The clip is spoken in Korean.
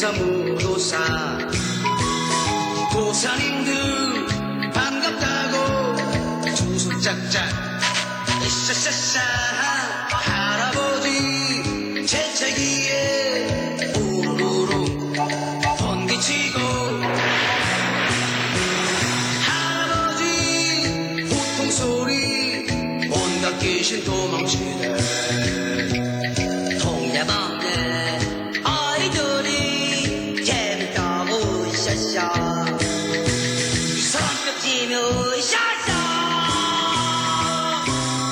무도사 무도사. 도사님들 반갑다고 두손 짝짝. 으쌰쌰쌰 할아버지 재채기에 우르르 번개치고. 할아버지 보통 소리 온갖 귀신 도망치네 재밌다고 으쌰쌰 성격지며 으쌰